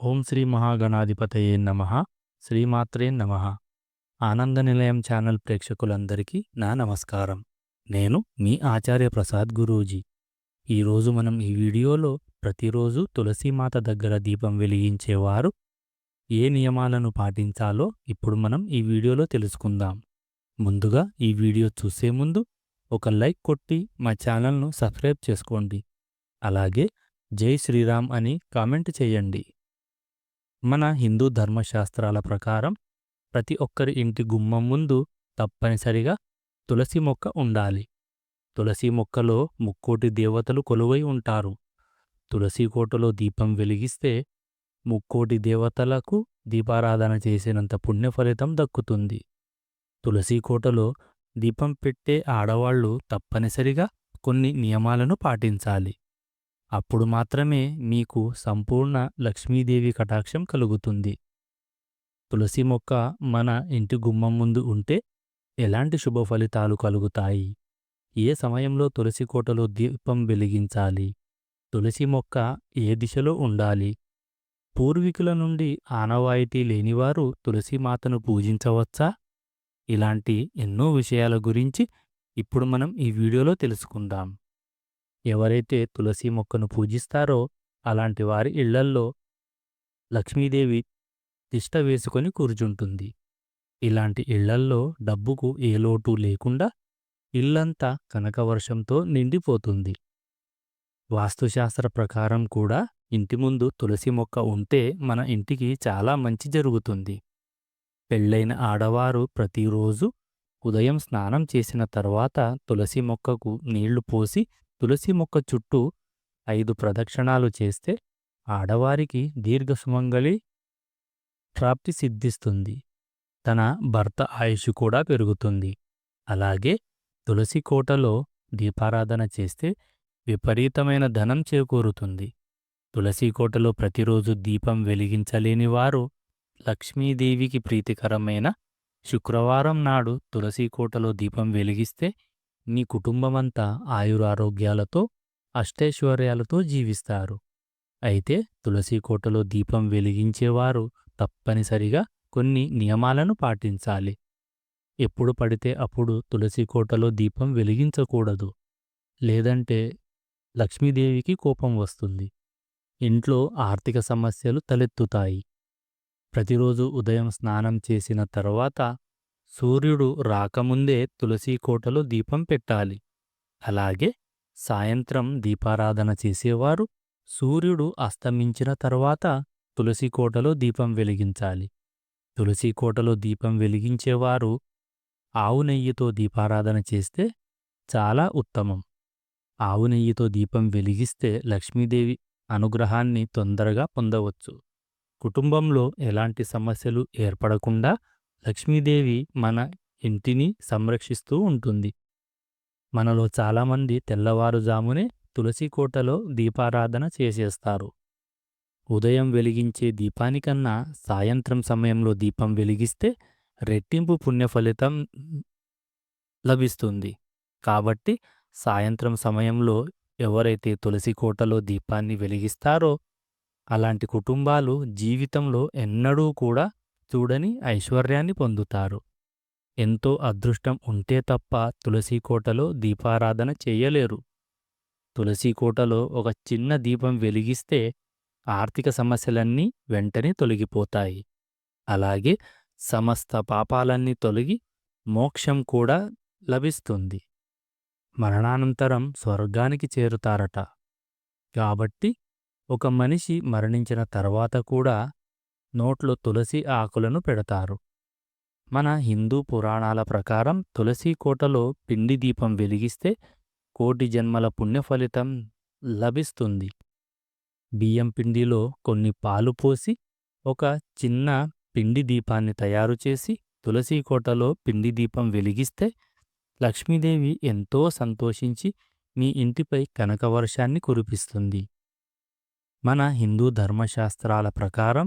ఓం శ్రీ మహాగణాధిపతయే నమ. శ్రీమాత్రే నమ. ఆనంద నిలయం ఛానల్ ప్రేక్షకులందరికీ నా నమస్కారం. నేను మీ ఆచార్య ప్రసాద్ గురూజీ. ఈరోజు మనం ఈ వీడియోలో ప్రతిరోజు తులసీమాత దగ్గర దీపం వెలిగించేవారు ఏ నియమాలను పాటించాలో ఇప్పుడు మనం ఈ వీడియోలో తెలుసుకుందాం. ముందుగా ఈ వీడియో చూసే ముందు ఒక లైక్ కొట్టి మా ఛానల్ను సబ్స్క్రైబ్ చేసుకోండి. అలాగే జై శ్రీరామ్ అని కామెంట్ చేయండి. మన హిందూ ధర్మశాస్త్రాల ప్రకారం ప్రతి ఒక్కరి ఇంటి గుమ్మం ముందు తప్పనిసరిగా తులసి మొక్క ఉండాలి. తులసి మొక్కలో ముక్కోటి దేవతలు కొలువై ఉంటారు. తులసి కోటలో దీపం వెలిగిస్తే ముక్కోటి దేవతలకు దీపారాధన చేసినంత పుణ్య ఫలితం దక్కుతుంది. తులసి కోటలో దీపం పెట్టే ఆడవాళ్ళు తప్పనిసరిగా కొన్ని నియమాలను పాటించాలి. అప్పుడు మాత్రమే మీకు సంపూర్ణ లక్ష్మీదేవి కటాక్షం కలుగుతుంది. తులసి మొక్క మన ఇంటి గుమ్మం ముందు ఉంటే ఎలాంటి శుభ ఫలితాలు కలుగుతాయి? ఏ సమయంలో తులసి కోటలో దీపం వెలిగించాలి? తులసి మొక్క ఏ దిశలో ఉండాలి? పూర్వీకుల నుండి ఆనవాయితీ లేనివారు తులసిమాతను పూజించవచ్చా? ఇలాంటి ఎన్నో విషయాల గురించి ఇప్పుడు మనం ఈ వీడియోలో తెలుసుకుందాం. ఎవరైతే తులసి మొక్కను పూజిస్తారో అలాంటి వారి ఇళ్ళల్లో లక్ష్మీదేవి తిష్ట వేసుకొని కూర్చుంటుంది. ఇలాంటి ఇళ్ళల్లో డబ్బుకు ఏ లోటు లేకుండా ఇల్లంతా కనకవర్షంతో నిండిపోతుంది. వాస్తుశాస్త్ర ప్రకారం కూడా ఇంటి ముందు తులసి మొక్క ఉంటే మన ఇంటికి చాలా మంచి జరుగుతుంది. పెళ్ళైన ఆడవారు ప్రతిరోజు ఉదయం స్నానం చేసిన తర్వాత తులసి మొక్కకు నీళ్ళు పోసి తులసి మొక్క చుట్టూ ఐదు ప్రదక్షిణాలు చేస్తే ఆడవారికి దీర్ఘసుమంగళి ప్రాప్తి సిద్ధిస్తుంది. తన భర్త ఆయుష్ కూడా పెరుగుతుంది. అలాగే తులసి కోటలో దీపారాధన చేస్తే విపరీతమైన ధనం చేకూరుతుంది. తులసి కోటలో ప్రతిరోజు దీపం వెలిగించలేని వారు లక్ష్మీదేవికి ప్రీతికరమైన శుక్రవారం నాడు తులసి కోటలో దీపం వెలిగిస్తే నీ కుటుంబమంతా ఆయురారోగ్యాలతో అష్టైశ్వర్యాలతో జీవిస్తారు. అయితే తులసీకోటలో దీపం వెలిగించేవారు తప్పనిసరిగా కొన్ని నియమాలను పాటించాలి. ఎప్పుడు పడితే అప్పుడు తులసీకోటలో దీపం వెలిగించకూడదు. లేదంటే లక్ష్మీదేవికి కోపం వస్తుంది. ఇంట్లో ఆర్థిక సమస్యలు తలెత్తుతాయి. ప్రతిరోజు ఉదయం స్నానం చేసిన తరువాత సూర్యుడు రాకముందే తులసీకోటలో దీపం పెట్టాలి. అలాగే సాయంత్రం దీపారాధన చేసేవారు సూర్యుడు అస్తమించిన తర్వాత తులసి కోటలో దీపం వెలిగించాలి. తులసి కోటలో దీపం వెలిగించేవారు ఆవు నెయ్యితో దీపారాధన చేస్తే చాలా ఉత్తమం. ఆవు నెయ్యితో దీపం వెలిగిస్తే లక్ష్మీదేవి అనుగ్రహాన్ని తొందరగా పొందవచ్చు. కుటుంబంలో ఎలాంటి సమస్యలు ఏర్పడకుండా లక్ష్మీదేవి మన ఇంటిని సంరక్షిస్తూ ఉంటుంది. మనలో చాలామంది తెల్లవారుజామునే తులసి కోటలో దీపారాధన చేసేస్తారు. ఉదయం వెలిగించే దీపానికన్నా సాయంత్రం సమయంలో దీపం వెలిగిస్తే రెట్టింపు పుణ్యఫలితం లభిస్తుంది. కాబట్టి సాయంత్రం సమయంలో ఎవరైతే తులసి కోటలో దీపాన్ని వెలిగిస్తారో అలాంటి కుటుంబాలు జీవితంలో ఎన్నడూ కూడా చూడని ఐశ్వర్యాన్ని పొందుతారు. ఎంతో అదృష్టం ఉంటే తప్ప తులసీకోటలో దీపారాధన చేయలేరు. తులసీకోటలో ఒక చిన్న దీపం వెలిగిస్తే ఆర్థిక సమస్యలన్నీ వెంటనే తొలగిపోతాయి. అలాగే సమస్త పాపాలన్నీ తొలగి మోక్షం కూడా లభిస్తుంది. మరణానంతరం స్వర్గానికి చేరుతారట. కాబట్టి ఒక మనిషి మరణించిన తర్వాత కూడా నోట్లో తులసి ఆకులను పెడతారు. మన హిందూ పురాణాల ప్రకారం తులసి కోటలో పిండి దీపం వెలిగిస్తే కోటి జన్మల పుణ్యఫలితం లభిస్తుంది. బియ్యం పిండిలో కొన్ని పాలు పోసి ఒక చిన్న పిండి దీపాన్ని తయారు చేసి తులసి కోటలో పిండి దీపం వెలిగిస్తే లక్ష్మీదేవి ఎంతో సంతోషించి మీ ఇంటిపై కనకవర్షాన్ని కురిపిస్తుంది. మన హిందూ ధర్మశాస్త్రాల ప్రకారం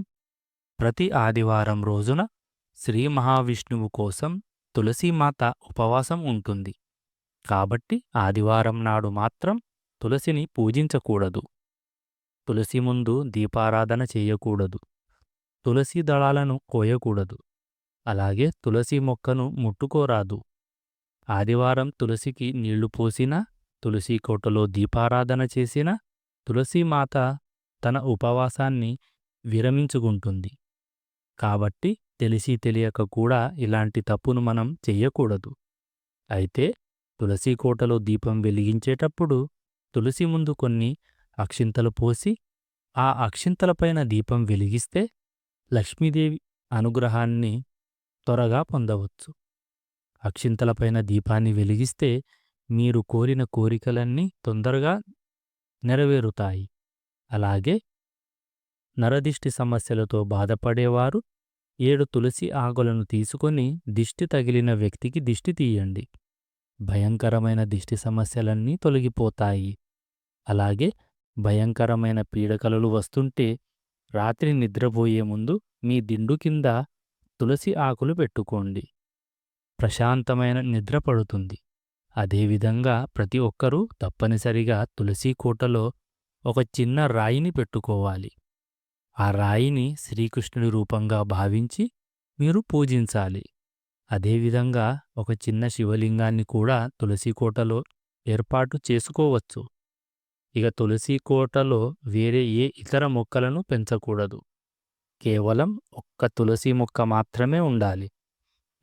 ప్రతి ఆదివారం రోజున శ్రీ మహావిష్ణువు కోసం తులసీమాత ఉపవాసం ఉంటుంది. కాబట్టి ఆదివారం నాడు మాత్రం తులసిని పూజించకూడదు. తులసి ముందు దీపారాధన చేయకూడదు. తులసి దళాలను కోయకూడదు. అలాగే తులసి మొక్కను ముట్టుకోరాదు. ఆదివారం తులసికి నీళ్ళు పోసినా తులసి కోటలో దీపారాధన చేసినా తులసీమాత తన ఉపవాసాన్ని విరమించుకుంటుంది. కాబట్టి తెలిసి తెలియక కూడా ఇలాంటి తప్పును మనం చెయ్యకూడదు. అయితే తులసి కోటలో దీపం వెలిగించేటప్పుడు తులసి ముందు కొన్ని అక్షింతలు పోసి ఆ అక్షింతలపైన దీపం వెలిగిస్తే లక్ష్మీదేవి అనుగ్రహాన్ని త్వరగా పొందవచ్చు. అక్షింతలపైన దీపాన్ని వెలిగిస్తే మీరు కోరిన కోరికలన్నీ తొందరగా నెరవేరుతాయి. అలాగే నరదిష్టి సమస్యలతో బాధపడేవారు. ఏడు తులసి ఆకులను తీసుకొని దిష్టి తగిలిన వ్యక్తికి దిష్టి తీయండి. భయంకరమైన దిష్టి సమస్యలన్నీ తొలగిపోతాయి. అలాగే భయంకరమైన పీడకలలు వస్తుంటే రాత్రి నిద్రపోయే ముందు మీ దిండు కింద తులసి ఆకులు పెట్టుకోండి. ప్రశాంతమైన నిద్ర పడుతుంది. అదేవిధంగా ప్రతి ఒక్కరూ తప్పనిసరిగా తులసి కోటలో ఒక చిన్న రాయిని పెట్టుకోవాలి. ఆ రాయిని శ్రీకృష్ణుడి రూపంగా భావించి మీరు పూజించాలి. అదేవిధంగా ఒక చిన్న శివలింగాన్ని కూడా తులసికోటలో ఏర్పాటు చేసుకోవచ్చు. ఇక తులసికోటలో వేరే ఏ ఇతర మొక్కలను పెంచకూడదు. కేవలం ఒక్క తులసి మొక్క మాత్రమే ఉండాలి.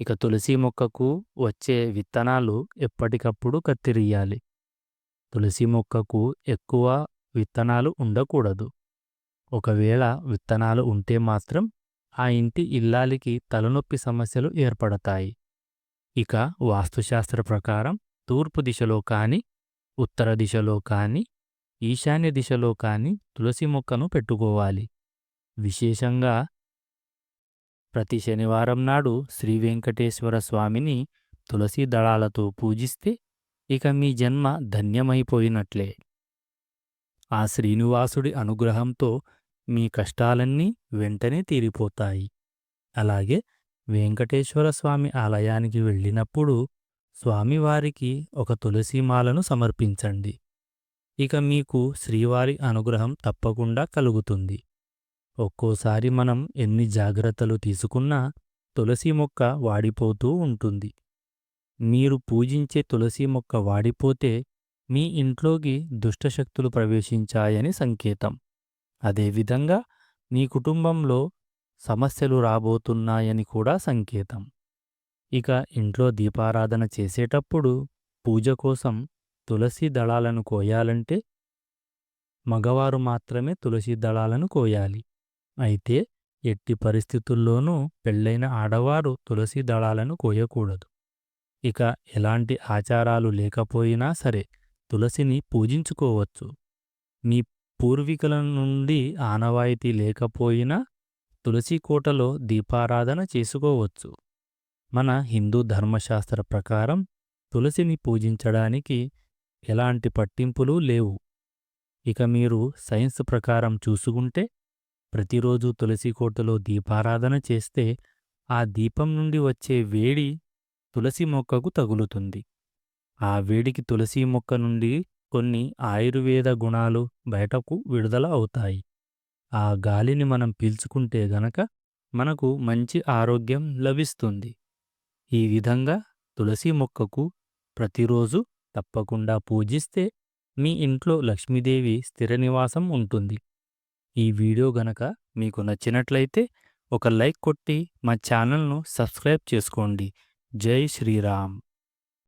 ఇక తులసి మొక్కకు వచ్చే విత్తనాలు ఎప్పటికప్పుడు కత్తిరియ్యాలి. తులసి మొక్కకు ఎక్కువ విత్తనాలు ఉండకూడదు. ఒకవేళ విత్తనాలు ఉంటే మాత్రం ఆ ఇంటి ఇల్లాలికి తలనొప్పి సమస్యలు ఏర్పడతాయి. ఇక వాస్తుశాస్త్ర ప్రకారం తూర్పు దిశలో కాని ఉత్తర దిశలో కాని ఈశాన్య దిశలో కాని తులసి మొక్కను పెట్టుకోవాలి. విశేషంగా ప్రతి శనివారం నాడు శ్రీ వెంకటేశ్వర స్వామిని తులసి దళాలతో పూజిస్తే ఇక మీ జన్మ ధన్యమైపోయినట్లే. ఆ శ్రీనివాసుడి అనుగ్రహంతో మీ కష్టాలన్నీ వెంటనే తీరిపోతాయి. అలాగే వెంకటేశ్వర స్వామి ఆలయానికి వెళ్ళినప్పుడు స్వామివారికి ఒక తులసీమాలను సమర్పించండి. ఇక మీకు శ్రీవారి అనుగ్రహం తప్పకుండా కలుగుతుంది. ఒక్కోసారి మనం ఎన్ని జాగ్రత్తలు తీసుకున్నా తులసి మొక్క వాడిపోతూ ఉంటుంది. మీరు పూజించే తులసి మొక్క వాడిపోతే మీ ఇంట్లోకి దుష్టశక్తులు ప్రవేశించాయని సంకేతం. అదేవిధంగా మీ కుటుంబంలో సమస్యలు రాబోతున్నాయని కూడా సంకేతం. ఇక ఇంట్లో దీపారాధన చేసేటప్పుడు పూజ కోసం తులసి దళాలను కోయాలంటే మగవారు మాత్రమే తులసి దళాలను కోయాలి. అయితే ఎట్టి పరిస్థితుల్లోనూ పెళ్ళైన ఆడవారు తులసి దళాలను కోయకూడదు. ఇక ఎలాంటి ఆచారాలు లేకపోయినా సరే తులసిని పూజించుకోవచ్చు. మీ పూర్వీకుల నుండి ఆనవాయితీ లేకపోయినా తులసి కోటలో దీపారాధన చేసుకోవచ్చు. మన హిందూ ధర్మశాస్త్ర ప్రకారం తులసిని పూజించడానికి ఎలాంటి పట్టింపులు లేవు. ఇక మీరు సైన్స్ ప్రకారం చూసుకుంటే ప్రతిరోజు తులసి కోటలో దీపారాధన చేస్తే ఆ దీపం నుండి వచ్చే వేడి తులసి మొక్కకు తగులుతుంది. ఆ వేడికి తులసి మొక్క నుండి కొన్ని ఆయుర్వేద గుణాలు బయటకు విడుదల అవుతాయి. ఆ గాలిని మనం పీల్చుకుంటే గనక మనకు మంచి ఆరోగ్యం లభిస్తుంది. ఈ విధంగా తులసి మొక్కకు ప్రతిరోజు తప్పకుండా పూజిస్తే మీ ఇంట్లో లక్ష్మీదేవి స్థిర నివాసం ఉంటుంది. ఈ వీడియో గనక మీకు నచ్చినట్లయితే ఒక లైక్ కొట్టి మా ఛానల్ను సబ్స్క్రైబ్ చేసుకోండి. జై శ్రీరామ్.